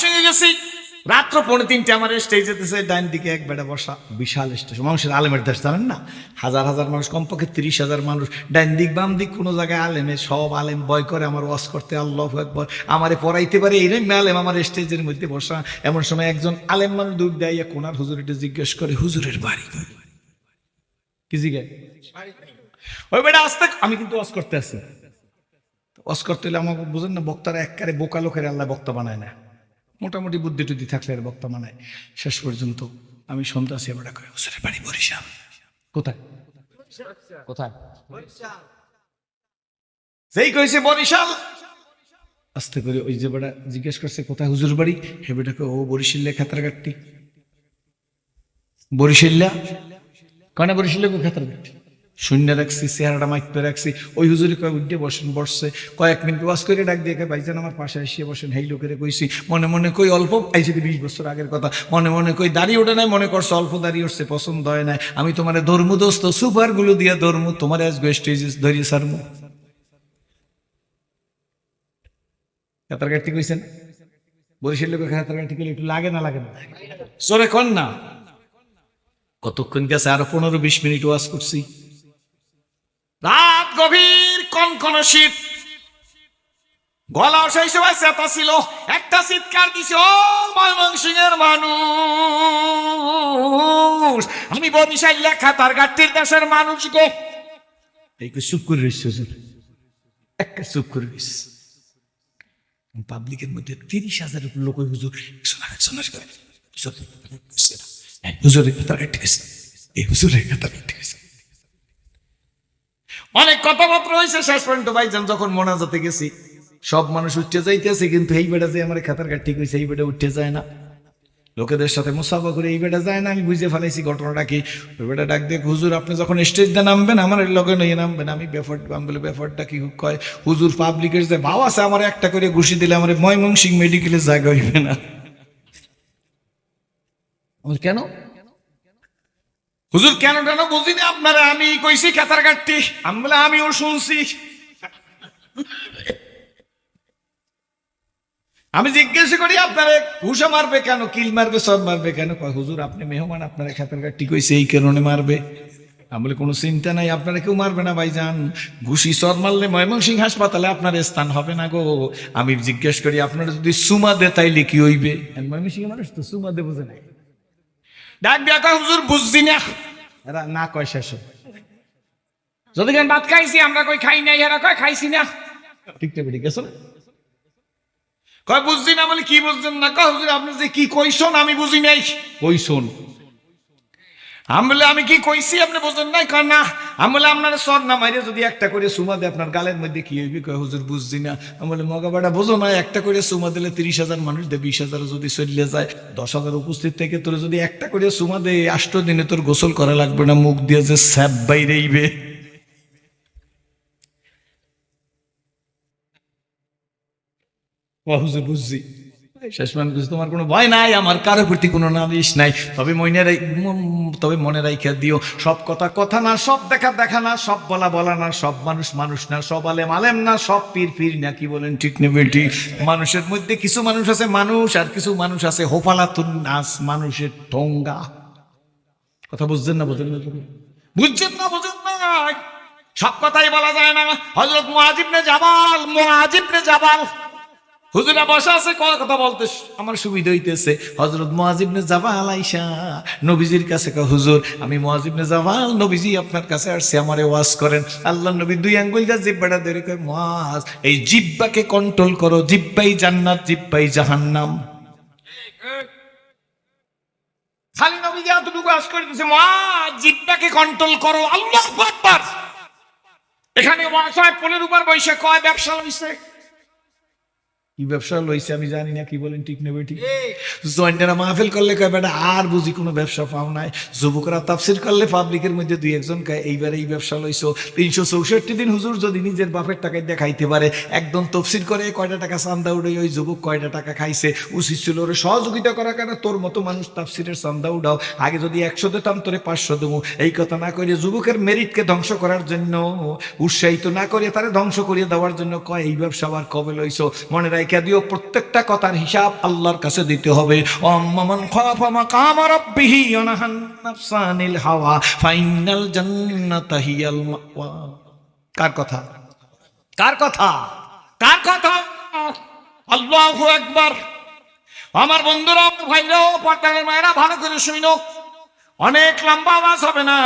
ময়মনসিংহে গেছি। রাত্র পৌনে তিনটে আমার স্টেজ যেতেছে ডাইন দিকে এক বেটা বসা, বিশাল স্টেজ মানুষের আলেমের দেশ, জানেন না? হাজার হাজার মানুষ, কমপক্ষে তিরিশ হাজার মানুষ। ডাইন দিক, বাম দিক, কোনো জায়গায় আলেমে, সব আলেম বয় করে আমার ওয়াশ করতে, আল্লাহ একবার আমারে পড়াইতে পারে এরম আলেম আমার স্টেজের মধ্যে বসা। এমন সময় একজন আলেম মানুষ দূর দেয় কোনার হুজুরিটা জিজ্ঞেস করে, হুজুরের বাড়ি কি জিজ্ঞাসা ওই বেটা আসতে আমি কিন্তু ওয়াশ করতে আসি ওয়াশ করতে হলে আমাকে বুঝেন না, বক্তারা এককারে বোকা লোকের আল্লাহ বক্তা বানায় না। মোটামুটি বুদ্ধি টুদ্ধি থাকলে আর বক্তা বানায় শেষ পর্যন্ত আমি শুনতে আসি এবার কয় হুজুরের বাড়ি বরিশাল। কোথায়? কোথায়? যেই কইছে বরিশাল। আস্তে করে ওই যে বেটা জিজ্ঞেস করছে কোথায় হুজুর বাড়ি? হে বেটাকে ও বরিশাল্লা খাতারঘাটটি। বরিশাল্লা কনে বরিশাল্লা খাতারঘাটটি শূন্য রাখছি, চেহারাটা মাইপে রাখছি। ওই হুজুরি কয়, উঠে বসেন, বসছে। কয়েক মিনিট ওয়াশ করে ডাক দিয়ে ভাইজান, আমার পাশে এসে বসেন। হেই লোকেরে কইছি, মনে মনে কই অল্প আইছে বিশ বছর আগের কথা, মনে মনে কই দাড়ি ওঠে নাই, মনে করছে অল্প দাঁড়িয়ে উঠছে, পছন্দ হয় নাই। আমি তোমার ধর্ম দোস্ত সুপারগুলো দিয়া ধর্ম, তোমার আজকে স্টেজেস ধরিয়ে সারমু কাতার কাটতে কইছেন? বরিশাল লোকের কাতার কাটতে গেলে একটু লাগে না লাগে না? সরে কন না। কতক্ষণ গেছে? আরও পনেরো বিশ মিনিট ওয়াশ করছি। রাত গভীর কনকন শীত। গলা সেই সময় চেতা ছিল। একটা চিৎকার দিছে, ও ময়মনসিংহের মানুষ, আমি বরিশাল লেখা তার গাঠির দেশের মানুষ গো। এই চুপ করে রয়েছে একটা চুপ করে রয়েছে পাবলিকের মধ্যে তিরিশ হাজার লোক হুজুর। হুজুরের কথা এই হুজুরের কথা কথাবার্তা হয়েছে, শেষ পর্যন্ত ভাইজান যখন মোনাজাতে গেছি, সব মানুষ উঠতে যাইতেছে, কিন্তু এই বেটা যে আমার খাতার কাঠ ঠিক হয়েছে এই বেটা উঠতে যায় না। লোকেদের সাথে মুসাফা করে এই বেটা যায় না, আমি বুঝে ফেলাইছি ঘটনাটা কি। ওই বেটা ডাক দেখ হুজুর, আপনি যখন স্টেজ দিয়ে নামবেন, আমার লগে নিয়ে নামবেন, আমি ব্যাপার আমি বলে ব্যাপারটা কি কয়? হুজুর পাবলিকের যে ভাও আছে, আমার একটা করে ঘুষি দিলে আমার ময়মনসিং মেডিকেলের জায়গা হইবে না। কেন? হুজুর, কেন কেন বুঝিনি আপনারা, আমি কইছি কাতার কাটতি আমি বলে, আমিও শুনছি। আমি জিজ্ঞেস করি, আপনারে ঘুষা মারবে কেন? কিল মারবে, সব মারবে কেন? হুজুর, আপনি মেহমান, আপনারা খাতার কাটতি কইছে, এই কারণে মারবে। আমি বলে, কোনো চিন্তা নাই, আপনারা কেউ মারবে না ভাই যান ঘুষি সর মারলে ময়মনসিং হাসপাতালে আপনার স্থান হবে না গো। আমি জিজ্ঞেস করি, আপনারা যদি সুমা দে তাইলে কি হইবে? ময়মনসিং মানুষ তো সুমা দে বোঝে নাই ডাক দিয়া কয় হুজুর বুঝছি না। এরা না কয় শেষে যদি কেন ভাত খাইছি আমরা কই খাই নাই? এরা কয় খাইছি না। ঠিক তো ঠিক আছে কয় বুঝছি না। বলে কি বুঝছেন না? কয় হুজুর আপনি যে কি কইছেন আমি বুঝি নাই। কইছন আমি বলে আমি কি কইছি আপনি বুঝেন নাই? কয়, না। আমি বলে আপনার সর না মাইরে, যদি একটা করে সুমা দেয়, আপনার গালের মধ্যে কি হইবে? কয়, হুজুর, বুঝছি না। আমি বলে মগাবাটা বোঝো না, একটা করে সুমা দিলে তিরিশ হাজার মানুষ দেয়, বিশ হাজার যদি চলে যায়, দশ হাজার উপস্থিত থেকে তোর যদি একটা করে সুমা দেয় আষ্ট দিনে তোর গোসল করা লাগবে না, মুখ দিয়ে যে স্যাপ বাইরেইবে। হুজুর, বুঝছি। শেষ মানে তোমার কোনো ভয় নাই, আমার কারও প্রতি কোনো নালিশ নাই। তবে মনে তবে মনে রাইখা দিও, সব কথা কথা না, সব দেখা দেখা না, সব বলা বলা না, সব মানুষ মানুষ না, সব আলেম আলেম না, সব পীর পীর না, কি বলেন ঠিক নেবে ঠিক মানুষের মধ্যে কিছু মানুষ আছে মানুষ, আর কিছু মানুষ আছে হোফালাতুন নাস, মানুষের ঠোঙ্গা। কথা বুঝছেন না বুঝলেন না বুঝছেন না, বুঝেন না? সব কথাই বলা যায় না। হজরত মুআজিবনে জাবাল মুআজিবনে জাবাল হুজুরা বসা আছে কথা বলতে আমার সুবিধা হইতেছে। হজরত মুআজিবনে জাবাল আইসা, নবীজির কাছে কয়, হুজুর, আমি মুআজিবনে জাবাল, নবীজি আপনার কাছে আসছে, আমারে ওয়াজ করেন। আল্লাহ নবী দুই আঙ্গুল যা জিব্বাটা ধরে কয়, মুআজ, এই জিব্বাকে কন্ট্রোল করো, জিব্বাই জান্নাত, জিব্বাই জাহান্নাম। খালি নবী যে এতটুকু আশ করে দিয়েছে মা জিব্বাকে কন্ট্রোল করো, আল্লাহ আকবার। এখানে মহাশয় পোলের উপর বসে কয়, ব্যবসা হইছে। কি ব্যবসা লইছে আমি জানি না কি বলেন ঠিক নেবে ঠিক জয়েন্টেরা মাহফিল করলে কয় বেটা আর বুঝি কোনো ব্যবসা পাও নাই। যুবকরা তাফসির করলে পাবলিকের মধ্যে দুই একজন কয় এইবার এই ব্যবসা লইছো। তিনশো চৌষট্টি দিন হুজুর যদি নিজের বাপের টাকায় দেখাইতে পারে একদম তফসির করে কয়টা টাকা চান্দা উঠে ওই যুবক কয়টা টাকা খাইছে উচিত ছিল ওরে সহযোগিতা করার কারণে তোর মতো মানুষ তাফসিরের চান্দা উঠাও আগে যদি একশো দিতাম তোরে পাঁচশো দেবো। এই কথা না করে যুবকের মেরিটকে ধ্বংস করার জন্য উৎসাহিত না করে তারে ধ্বংস করিয়ে দেওয়ার জন্য কয় এই ব্যবসা আবার কবে লইছো? মনে রাখে লেখা দিও, প্রত্যেকটা কথার হিসাব আল্লাহর কাছে দিতে হবে। হাওয়া, ফাইনাল কার কথা? কার কথা? কার কথা? আল্লাহু আকবার। আমার বন্ধুরা ভাইরাও, পাটানের মায়েরা ভালো করে শুনো অনেক লম্বা আওয়াজ হবে না?